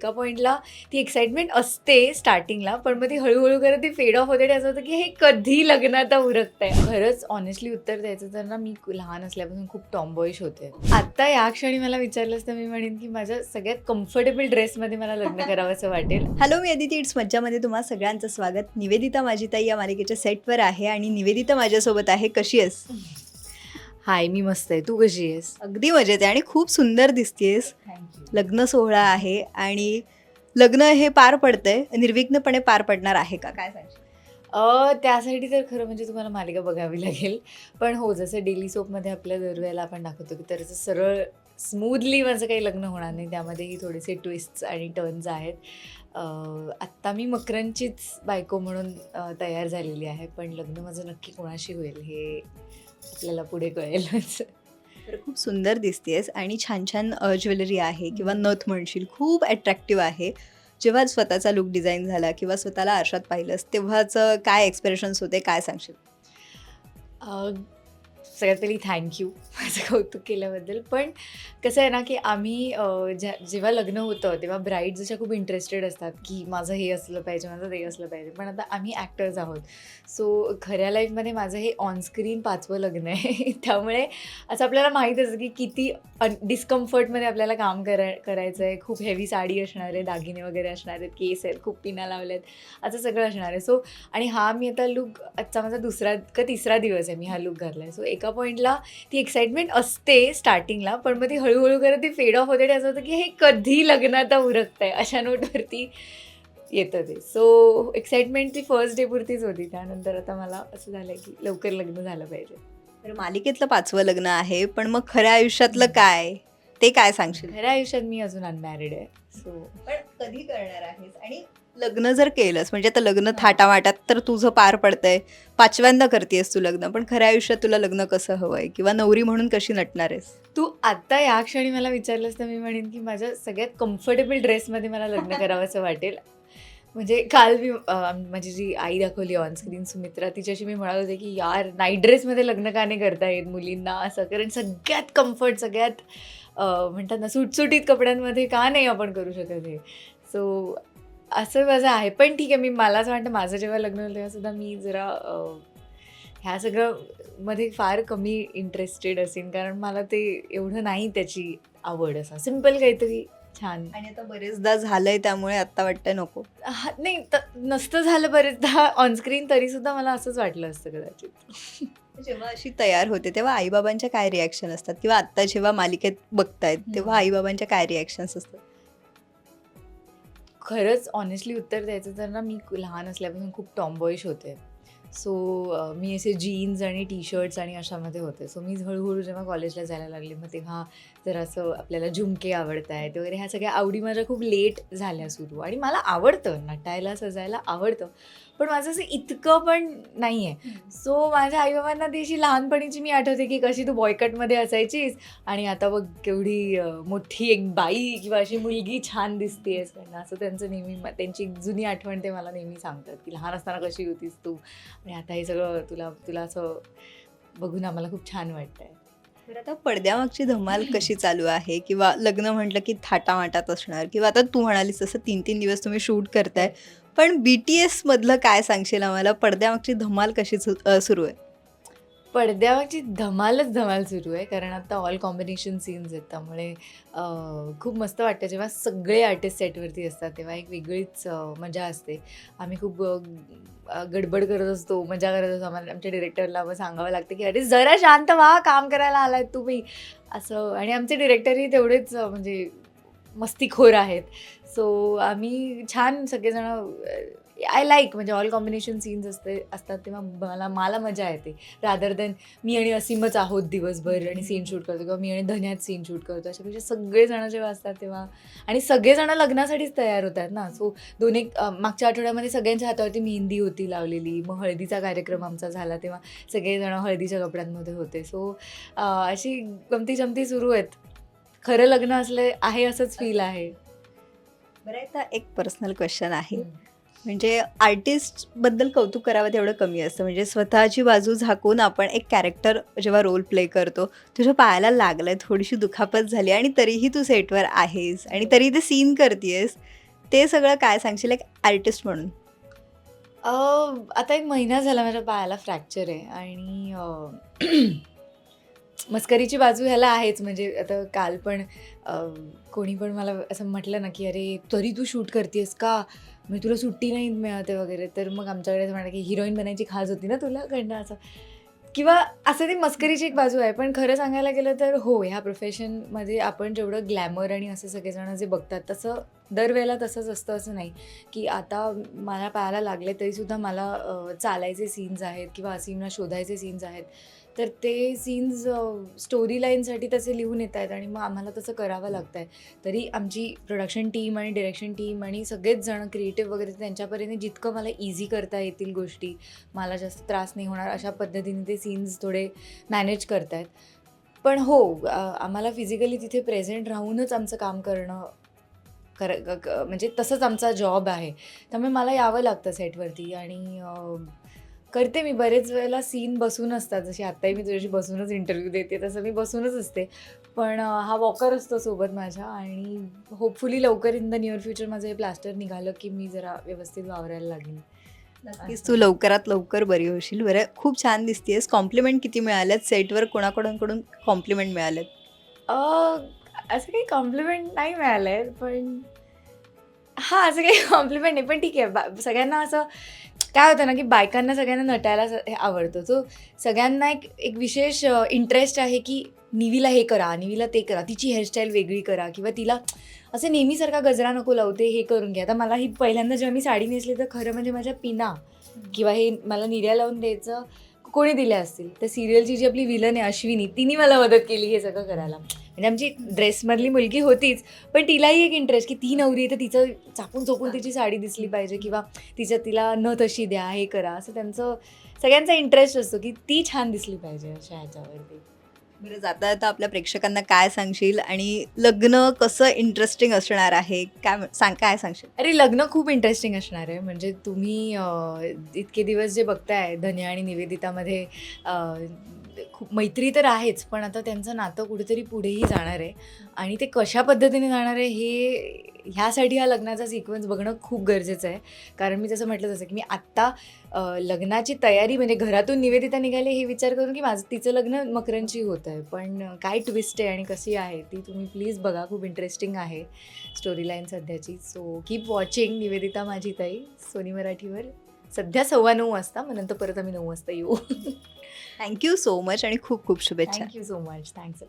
एका पॉईंटला ती एक्साइटमेंट असते स्टार्टिंगला पण मग ती हळूहळू करत ती फेड ऑफ होते असं होतं की हे कधी लग्न आता उरकत आहे खरंच ऑनेस्टली उत्तर द्यायचं तर ना मी लहान असल्यापासून खूप टॉम्बॉईश होते. आता या क्षणी मला विचारलंच तर मी म्हणेन की माझ्या सगळ्यात कम्फर्टेबल ड्रेसमध्ये मला लग्न करावं असं वाटेल. हॅलो मी अदिती इट्स मज्जामध्ये तुम्हा सगळ्यांचं स्वागत. निवेदिता माझी ताई या मालिकेच्या सेटवर आहे आणि निवेदिता माझ्यासोबत आहे. कशी आहेस? हाय मी मस्त आहे. तू कशी आहेस? अगदी मजेत आहे आणि खूप सुंदर दिसतेस लग्न सोहळा आहे आणि लग्न हे पार पडतंय. निर्विघ्नपणे पार पडणार आहे का? काय सांगशील? अ, त्यासाठी तर खरं म्हणजे तुम्हाला मालिका बघावी लागेल. पण हो जसं डेली सोपमध्ये आपल्या दरवेळेला आपण दाखवतो की तर सरळ स्मूथली माझं काही लग्न होणार नाही. त्यामध्येही थोडेसे ट्विस्ट्स आणि टर्न्स आहेत. अ, आत्ता मी मकरंचीच बायको म्हणून अ, तयार झालेली आहे. पण लग्न माझं नक्की कोणाशी होईल हे आपल्याला पुढे कळेलच. तर खूप सुंदर दिसतेस आणि छान छान ज्वेलरी आहे किंवा नथ म्हणशील खूप अट्रॅक्टिव्ह आहे. जेव्हा स्वतःचा लुक डिझाईन झाला किंवा स्वतःला आरशात पाहिलंस तेव्हाच काय एक्सप्रेशन्स होते काय सांगशील? सगळ्यात पहिली थँक्यू माझं कौतुक केल्याबद्दल. पण कसं आहे ना की आम्ही ज्या जेव्हा लग्न होतं तेव्हा ब्राईड जशा खूप इंटरेस्टेड असतात की माझं हे असलं पाहिजे माझं ते असलं पाहिजे. पण आता आम्ही ॲक्टर्स आहोत. सो खऱ्या लाईफमध्ये माझं हे ऑनस्क्रीन पाचवं लग्न आहे. त्यामुळे असं आपल्याला माहीत असतं की किती अन डिस्कम्फर्टमध्ये आपल्याला काम करा करायचं आहे खूप हेवी साडी असणार आहे दागिने वगैरे असणार आहेत केस आहेत खूप पिना लावल्या आहेत असं सगळं असणार आहे. सो आणि हा मी आता लुक आजचा माझा दुसरा का तिसरा दिवस आहे मी हा लुक घातला आहे सो एका पॉईंटला ती एक्साइटमेंट असते स्टार्टिंगला पण मग ती हळूहळू करत ती फेड ऑफ होते आणि असं होतं की हे कधी लग्न आता उरकत आहे अशा नोटवरती येतं ते. सो एक्साइटमेंट ती फर्स्ट डे पुरतीच होती. त्यानंतर आता मला असं झालं की लवकर लग्न झालं पाहिजे. तर मालिकेतलं पाचवं लग्न आहे पण मग खऱ्या आयुष्यातलं काय? ते काय सांगशील? खऱ्या आयुष्यात मी अजून अनमॅरिड आहे. सो पण कधी करणार आहेस? आणि लग्न जर केलंस म्हणजे आता लग्न थाटामाटात तर तुझं पार पडतंय. पाचव्यांदा करतेस तू लग्न पण खऱ्या आयुष्यात तुला लग्न कसं हवंय? किंवा नवरी म्हणून कशी नटणार आहेस? तू आत्ता या क्षणी मला विचारलंस तर मी म्हणेन की माझ्या सगळ्यात कम्फर्टेबल ड्रेसमध्ये मला लग्न करावं असं वाटेल. म्हणजे काल मी अं, माझी जी आई दाखवली ऑनस्क्रीन सुमित्रा तिच्याशी मी म्हणत होते की यार नाईट ड्रेसमध्ये लग्न का नाही करता येत मुलींना असं? कारण सगळ्यात कम्फर्ट सगळ्यात अं, म्हणतात ना सुटसुटीत कपड्यांमध्ये का नाही आपण करू शकत हे? सो असं माझं आहे. पण ठीक आहे मी मला असं वाटतं माझं जेव्हा लग्न होतं तेव्हा सुद्धा मी जरा अं, ह्या सगळं मध्ये फार कमी इंटरेस्टेड असेल कारण मला ते एवढं नाही त्याची आवड असं. सिंपल काहीतरी छान. आणि आता बरेचदा झालंय त्यामुळे आता वाटतंय नको. हा, नाही त- नसतं झालं बरेचदा. ऑनस्क्रीन तरी सुद्धा मला असंच वाटलं असतं कदाचित. जेव्हा अशी तयार होते तेव्हा आईबाबांच्या काय रिॲक्शन असतात? किंवा आता जेव्हा मालिकेत बघतायत तेव्हा. आईबाबांच्या काय रिॲक्शन्स असतात? खरंच ऑनेस्टली उत्तर द्यायचं तर ना मी लहान असल्यापासून खूप टॉम्बॉईश होते. सो मी असे जीन्स आणि टी शर्ट्स आणि अशामध्ये होते. सो मी हळूहळू जेव्हा कॉलेजला जायला लागले मग तेव्हा जरा असं आपल्याला झुमके आवडत आहेत वगैरे ह्या सगळ्या आवडी माझ्या खूप लेट झाल्या सुरू. आणि मला आवडतं नटायला सजायला आवडतं. पण माझं असं इतकं पण नाही आहे सो माझ्या आईबाबांना ती अशी लहानपणीची मी आठवते की कशी तू बॉयकटमध्ये असायचीस आणि आता बघ केवढी मोठी एक बाई किंवा अशी मुलगी छान दिसतेस कारण असं त्यांचं नेहमी त्यांची एक जुनी आठवण ते मला नेहमी सांगतात की लहान असताना कशी होतीस तू? आणि आता हे सगळं तुला तुला असं बघून आम्हाला खूप छान वाटतंय. तर आता पडद्यामागची धमाल कशी चालू आहे? किंवा लग्न म्हटलं की थाटामाटात असणार? किंवा आता तू म्हणालीस तसं तीन तीन दिवस तुम्ही शूट करताय. पण बी टी एसमधलं काय सांगशील आम्हाला? पडद्यामागची धमाल कशी सु- सुरू आहे? पडद्यावरची धमालच धमाल सुरू आहे कारण आता ऑल कॉम्बिनेशन सीन्स आहेत त्यामुळे खूप मस्त वाटतं. जेव्हा सगळे आर्टिस्ट सेटवरती असतात तेव्हा एक वेगळीच मजा असते. आम्ही खूप गडबड करत असतो मजा करत असतो. आम्हाला आमच्या डिरेक्टरला मग सांगावं लागतं की अरे जरा शांत व्हा काम करायला आलाय तुम्ही. असं आणि आमचे डिरेक्टरही तेवढेच म्हणजे मस्तीखोर आहेत. सो आम्ही छान सगळेजण आय लाईक म्हणजे ऑल कॉम्बिनेशन सीन्स असते असतात तेव्हा मला मला मजा येते. रादर देन मी आणि असीमच आहोत दिवसभर आणि सीन शूट करतो किंवा मी आणि धन्यात सीन शूट करतो अशापेक्षा म्हणजे सगळेजण जेव्हा असतात तेव्हा आणि सगळेजण लग्नासाठीच तयार होतात ना. सो दोन एक मागच्या आठवड्यामध्ये सगळ्यांच्या हातावरती मेहंदी होती लावलेली मग हळदीचा कार्यक्रम आमचा झाला तेव्हा सगळेजण हळदीच्या कपड्यांमध्ये होते. सो अशी गमती जमती सुरू आहेत. खरं लग्न असले आहे असंच फील आहे. बरं आता एक पर्सनल क्वेश्चन आहे. म्हणजे आर्टिस्टबद्दल कौतुक करावं तेवढं कमी असतं. म्हणजे स्वतःची बाजू झाकून आपण एक कॅरेक्टर जेव्हा रोल प्ले करतो तुझ्या पायाला लागलंय थोडीशी दुखापत झाली आणि तरीही तू सेटवर आहेस आणि तरी ते सीन करतेस ते सगळं काय सांगशील एक आर्टिस्ट म्हणून? आता एक महिना झाला माझ्या पायाला फ्रॅक्चर आहे आणि मस्करीची बाजू ह्याला आहेच म्हणजे आता काल पण कोणी पण मला असं म्हटलं ना की अरे तरी तू शूट करतेस का? मी तुला सुट्टी नाही मिळते वगैरे. तर मग आमच्याकडे असं म्हणा की हिरोईन बनायची खाज होती ना तुला कडनं असं. किंवा असं ती मस्करीची एक बाजू आहे पण खरं सांगायला गेलं तर हो ह्या प्रोफेशनमध्ये आपण जेवढं ग्लॅमर आणि असे सगळेजण जे बघतात तसं दरवेळेला तसंच असतं असं नाही की आता मला पायाला लागले तरीसुद्धा मला चालायचे सीन्स आहेत किंवा असीमला शोधायचे सीन्स आहेत. तर ते सीन्स स्टोरी लाईनसाठी तसे लिहून येत आहेत आणि मग आम्हाला तसं करावं लागतं आहे तरी आमची प्रोडक्शन टीम आणि डिरेक्शन टीम आणि सगळेच जण क्रिएटिव्ह वगैरे त्यांच्यापर्यंत जितकं मला इझी करता येतील गोष्टी मला जास्त त्रास नाही होणार अशा पद्धतीने ते सीन्स थोडे मॅनेज करत आहेत पण हो आम्हाला फिजिकली तिथे प्रेझेंट राहूनच आमचं काम करणं क- म्हणजे तसंच आमचा जॉब आहे. त्यामुळे मला यावं लागतं सेटवरती आणि करते मी बरेच वेळेला सीन बसून असतात. जशी आत्ताही मी तुझ्याशी बसूनच इंटरव्ह्यू देते तसं मी बसूनच असते. पण हा वॉकर असतो सोबत माझ्या आणि होपफुली लवकर इन द नियर फ्युचर माझं हे प्लास्टर निघालं की मी जरा व्यवस्थित वावरायला लागेन. नक्कीच तू लवकरात लवकर बरी होशील. बरं खूप छान दिसतेस. कॉम्प्लिमेंट किती मिळाल्यात? सेटवर कोणाकडून कडून कॉम्प्लिमेंट मिळाल्यात असं काही कॉम्प्लिमेंट नाही मिळालं आहे पण हां असं काही कॉम्प्लिमेंट नाही पण ठीक आहे. बा सगळ्यांना असं काय होतं ना की बायकांना सगळ्यांना नटायला स- हे आवडतं. सो सगळ्यांना एक एक विशेष इंटरेस्ट आहे की निवीला हे करा निवीला ते करा तिची हेअरस्टाईल वेगळी करा किंवा तिला असं नेहमीसारखा गजरा नको लावते हे करून घ्या. आता मला ही पहिल्यांदा जेव्हा मी साडी नेसली तर खरं म्हणजे माझ्या पिना किंवा हे मला निर्या लावून द्यायचं कोणी दिल्या असतील तर सिरियलची जी आपली विलन आहे अश्विनी तिने मला मदत केली हे सगळं करायला. म्हणजे आमची ड्रेसमधली मुलगी होतीच पण तिलाही एक इंटरेस्ट की ती नवरी तर तिचं चापून चोपून तिची साडी दिसली पाहिजे किंवा तिच्या तिला न तशी द्या हे करा. असं त्यांचं सगळ्यांचा इंटरेस्ट असतो की ती छान दिसली पाहिजे अशा ह्याच्यावरती. बरं जाता जाता आपल्या प्रेक्षकांना काय सांगशील आणि लग्न कसं इंटरेस्टिंग असणार आहे? काय सांग काय सांगशील? अरे लग्न खूप इंटरेस्टिंग असणार आहे. म्हणजे तुम्ही इतके दिवस जे बघताय धन्या आणि निवेदितामध्ये खूप मैत्री तर आहेच पण आता त्यांचं नातं कुठेतरी पुढेही जाणार आहे. आणि ते कशा पद्धतीने जाणार आहे हे ह्यासाठी हा लग्नाचा सिक्वेन्स बघणं खूप गरजेचं आहे. कारण मी जसं म्हटलं तसं की मी आत्ता लग्नाची तयारी म्हणजे घरातून निवेदिता निघाले हे विचार करून की माझं तिचं लग्न मकरांची होत आहे. पण काय ट्विस्ट आहे आणि कशी आहे ती तुम्ही प्लीज बघा खूप इंटरेस्टिंग आहे स्टोरी लाईन सध्याची. सो कीप वॉचिंग निवेदिता माझी ताई सोनी मराठीवर. सध्या सव्वा नऊ वाजता मग नंतर परत आम्ही नऊ वाजता येऊ. थँक्यू सो मच आणि खूप खूप शुभेच्छा. Thank you so much thanks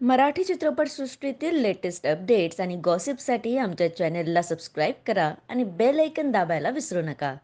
Marathi चित्रपटसृष्टीतील लेटेस्ट अपडेट्स आणि गॉसिपसाठी आमच्या चॅनेलला सबस्क्राईब करा आणि बेल ऐकन दाबायला विसरू नका.